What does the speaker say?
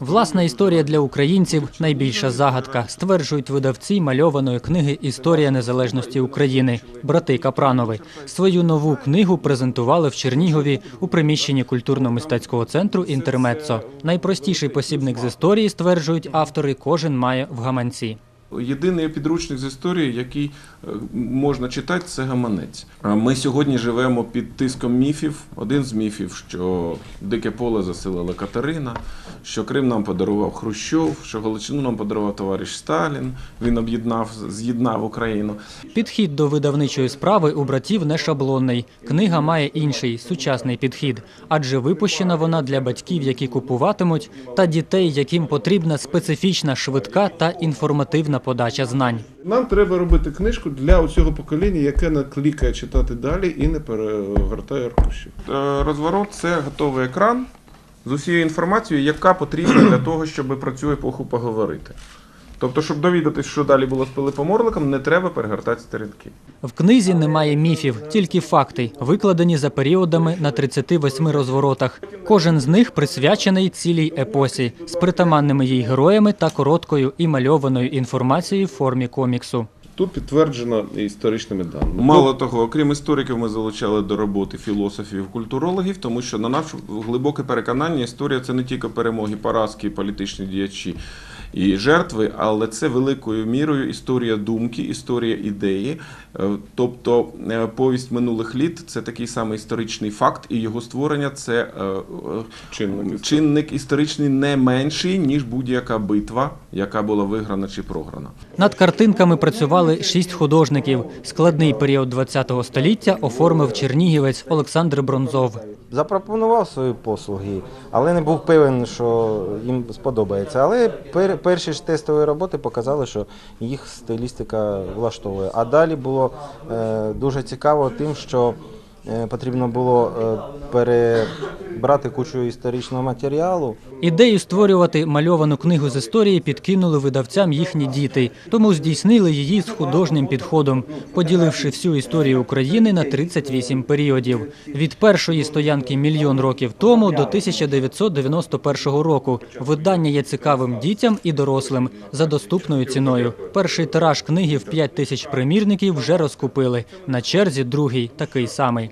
Власна історія для українців найбільша загадка, стверджують видавці мальованої книги Історія незалежності України брати Капранови. Свою нову книгу презентували в Чернігові у приміщенні культурно-мистецького центру Інтермеццо. Найпростіший посібник з історії стверджують автори. Кожен має в гаманці. Єдиний підручник з історії, який е, можна читати, це гаманець. Ми сьогодні живемо під тиском міфів. Один з міфів, що дике поле заселила Катерина, що Крим нам подарував Хрущов, що Галичину нам подарував товариш Сталін. Він об'єднав, з'єднав Україну. Підхід до видавничої справи у братів не шаблонний. Книга має інший сучасний підхід, адже випущена вона для батьків, які купуватимуть, та дітей, яким потрібна специфічна, швидка та інформативна подача знань. Нам треба робити книжку для цього покоління, яке наклікає читати далі і не перегортає аркуші. Е, Розворот це готовий екран з усією інформацією, яка потрібна для того, щоб про цю епоху поговорити. Тобто, щоб довідатись, що далі було з Пилипом Орликом, не треба перегортати сторінки. В книзі немає міфів, тільки факти, викладені за періодами на 38 розворотах. Кожен з них присвячений цілій епосі з притаманними їй героями та короткою і мальованою інформацією в формі коміксу. Тут підтверджено історичними даними. Мало того, окрім істориків, ми залучали до роботи філософів, культурологів, тому що на наше глибоке переконання історія це не тільки перемоги, поразки, політичні діячі і жертви, але це великою мірою історія думки, історія ідеї. Е, Тобто е, повість минулих літ це такий самий історичний факт, і його створення це е, Чинник. чинник історичний не менший, ніж будь-яка битва, яка була виграна чи програна. Над картинками працювали шість художників. Складний період ХХ століття оформив чернігівець Олександр Бронзов. Запропонував свої послуги, але не був певен, що їм сподобається. Але пер, перші ж тестові роботи показали, що їх стилістика влаштовує. А далі було е, дуже цікаво тим, що потрібно було е, перебрати кучу історичного матеріалу. Ідею створювати мальовану книгу з історії підкинули видавцям їхні діти, тому здійснили її з художнім підходом, поділивши всю історію України на 38 періодів від першої стоянки мільйон років тому до 1991 року. Видання є цікавим дітям і дорослим за доступною ціною. Перший тираж книги в 5 тисяч примірників вже розкупили. На черзі другий такий самий.